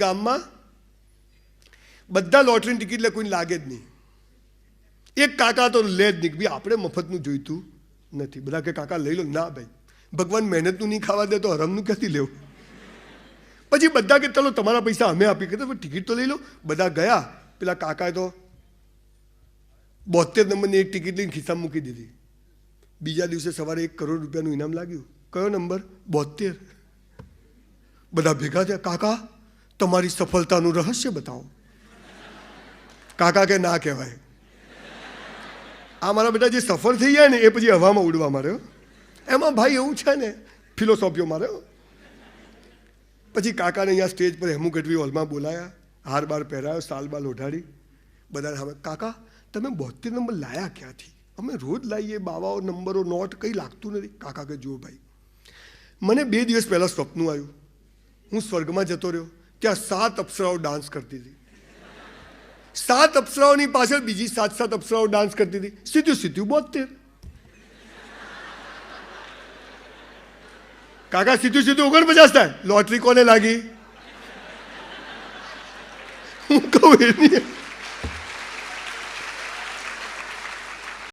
ગામમાં બધા લોટરીની ટિકિટ લે, કોઈને લાગે જ નહીં. એક કાકા તો લે જ નહીં ભાઈ આપણે મફતનું જોઈતું નથી. બધા કે, કાકા, લઈ લો. ના ભાઈ, ભગવાન મહેનતનું નહીં ખાવા દે તો હરમનું ક્યાંથી લેવું? પછી બધા કે, ચલો, તમારા પૈસા અમે આપી કે ટિકિટ તો લઈ લો. બધા ગયા. પેલા કાકાએ તો બોતેર નંબરની એક ટિકિટ લઈને ખિસ્સામાં મૂકી દીધી. બીજા દિવસે સવારે એક કરોડ રૂપિયાનું ઇનામ લાગ્યું. કયો નંબર? બોતેર બધા ભેગા થયા. કાકા તમારી સફળતાનું રહસ્ય બતાવો. કાકા કે ના કહેવાય. આ મારા બેટા જે સફળ થઈ ગયા ને એ પછી હવામાં ઉડવા માર્યો એમાં ભાઈ એવું છે ને, ફિલોસોફીઓ માર્યો પછી કાકાને અહીંયા સ્ટેજ પર હેમુ ગઢવી હોલમાં બોલાયા, હાર બાર પહેરાયો, સાલ બાલ ઓઢાડી. બધા હવે કાકા, તમે બોતેર નંબર લાયા ક્યાંથી? અમે રોજ લાવીએ બાવાઓ, નંબરો, નોટ કંઈ લાગતું નથી. કાકા કે, જુઓ ભાઈ, મને બે દિવસ પહેલાં સ્વપ્ન આવ્યું. હું સ્વર્ગમાં જતો રહ્યો. ત્યાં સાત અપ્સરાઓ ડાન્સ કરતી હતી સાત અપ્સરાઓની પાછળ બીજી સાત સાત અપ્સરાઓ ડાન્સ કરતી હતી સીધું સીધું બોતેર કાકા સીધું સીધું ઓગણપચાસ થાય લોટરી કોને લાગી હું કહું એની